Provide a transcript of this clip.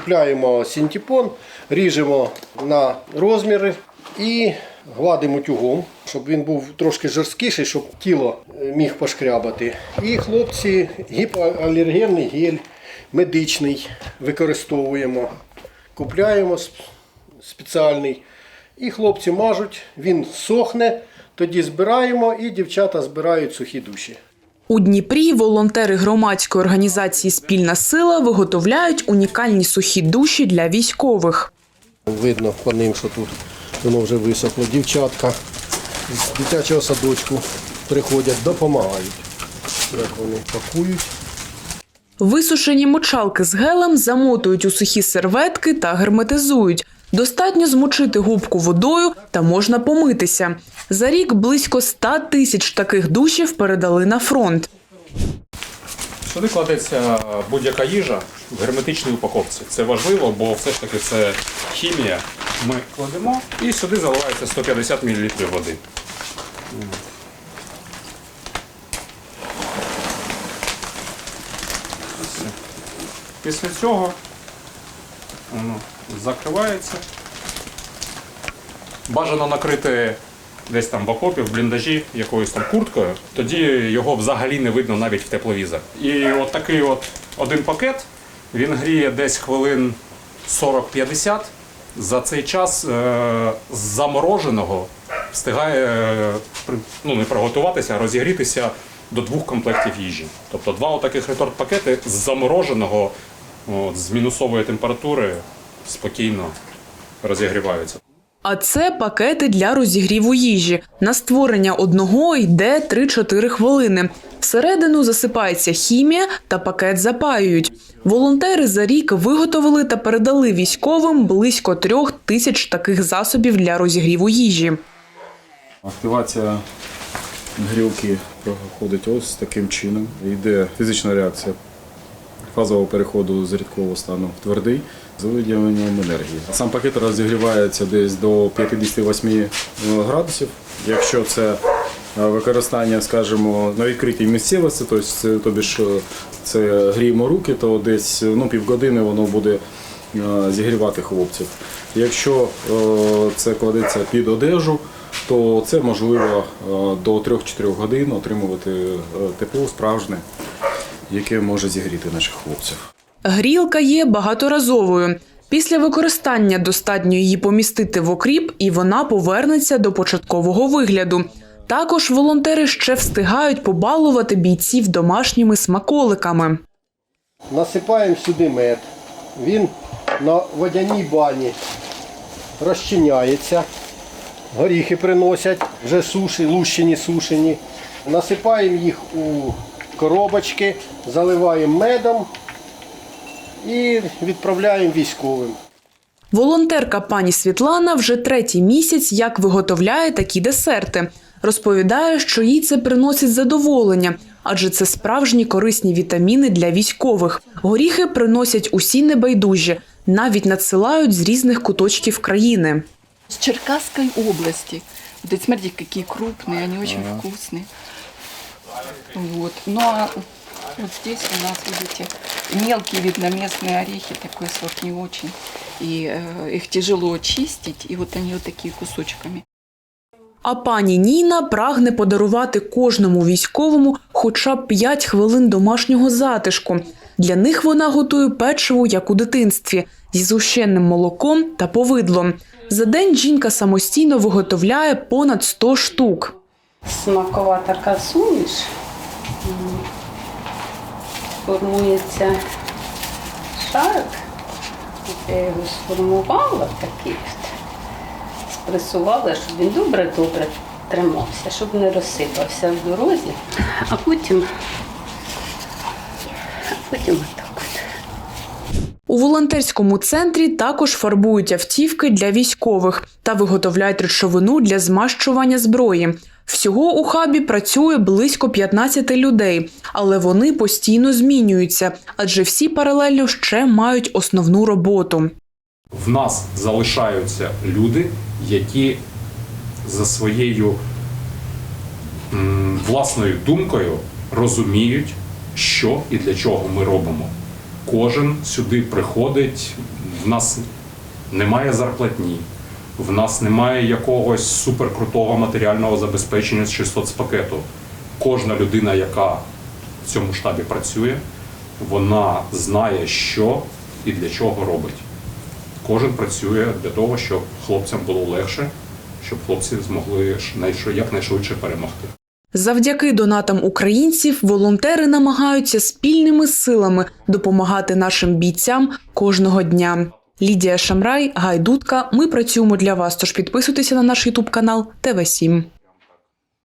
Купляємо синтепон, ріжемо на розміри і гладимо утюгом, щоб він був трошки жорсткіший, щоб тіло е, міг пошкрябати. І хлопці гіпоалергенний гель медичний використовуємо. Купляємо спеціальний. І хлопці мажуть, він сохне, тоді збираємо і дівчата збирають сухі душі. У Дніпрі волонтери громадської організації Спільна сила виготовляють унікальні сухі душі для військових. Видно по ним, що тут воно вже висохло. Дівчатка з дитячого садочку приходять, допомагають. Як вони пакують. Висушені мочалки з гелем замотують у сухі серветки та герметизують. Достатньо змочити губку водою та можна помитися. За рік близько 100 тисяч таких душів передали на фронт. Сюди кладеться будь-яка їжа в герметичній упаковці. Це важливо, бо все ж таки це хімія. Ми кладемо і сюди заливається 150 мл води. Після цього закривається. Бажано накрити десь там в окопі, в бліндажі якоюсь там курткою, тоді його взагалі не видно навіть в тепловізор. І от такий от один пакет, він гріє десь хвилин 40-50. За цей час е, з замороженого встигає е, ну, не приготуватися, а розігрітися до двох комплектів їжі. Тобто два отаких реторт-пакети з замороженого, от, з мінусової температури спокійно розігріваються. А це пакети для розігріву їжі. На створення одного йде 3-4 хвилини. Всередину засипається хімія та пакет запаюють. Волонтери за рік виготовили та передали військовим близько трьох тисяч таких засобів для розігріву їжі. Активація грілки проходить ось таким чином. Йде фізична реакція фазового переходу з рідкого стану в твердий з виділенням енергії. Сам пакет розігрівається десь до 58 градусів. Якщо це е, використання, скажімо, на відкритій місцевості, тобто це, е, гріємо руки, то десь ну, півгодини воно буде е, зігрівати хлопців. Якщо е, це кладеться під одежу, то це можливо е, до 3-4 годин отримувати е, тепло справжнє, яке може зігріти наших хлопців. Грілка є багаторазовою. Після використання достатньо її помістити в окріп, і вона повернеться до початкового вигляду. Також волонтери ще встигають побалувати бійців домашніми смаколиками. Насипаємо сюди мед. Він на водяній бані розчиняється. Горіхи приносять, вже суші, лущені, сушені. Насипаємо їх у коробочки, заливаємо медом і відправляємо військовим. Волонтерка пані Світлана вже третій місяць як виготовляє такі десерти. Розповідає, що їй це приносить задоволення, адже це справжні корисні вітаміни для військових. Горіхи приносять усі небайдужі, навіть надсилають з різних куточків країни. С Черкасской области. Вот эти, смотрите, какие крупные, они очень вкусные. Вот. Ну а вот здесь у нас, видите, мелкие, видно, местные орехи, такой сорт не очень. И э, их тяжело чистить, и вот они вот такие кусочками. А пані Ніна прагне подарувати кожному військовому хоча б 5 хвилин домашнього затишку. Для них вона готує печиво, як у дитинстві, зі згущенним молоком та повидлом. За день жінка самостійно виготовляє понад 100 штук. смакова така суміш. Формується шарик. От Я його сформувала такий. Спресувала, щоб він добре-добре тримався, щоб не розсипався в дорозі. А потім, а потім отак от. У волонтерському центрі також фарбують автівки для військових та виготовляють речовину для змащування зброї. Всього у хабі працює близько 15 людей, але вони постійно змінюються, адже всі паралельно ще мають основну роботу. в нас залишаються люди, які за своєю власною думкою розуміють, що і для чого ми робимо. Кожен сюди приходить В нас немає зарплатні, в нас немає якогось суперкрутого матеріального забезпечення чи соцпакету. Кожна людина, яка в цьому штабі працює, вона знає, що і для чого робить. Кожен працює для того, щоб хлопцям було легше, щоб хлопці змогли якнайшвидше перемогти. Завдяки донатам українців волонтери намагаються спільними силами допомагати нашим бійцям кожного дня. Лідія Шамрай, Гайдутка. Ми працюємо для вас. Тож підписуйтеся на наш Ютуб канал ТВ 7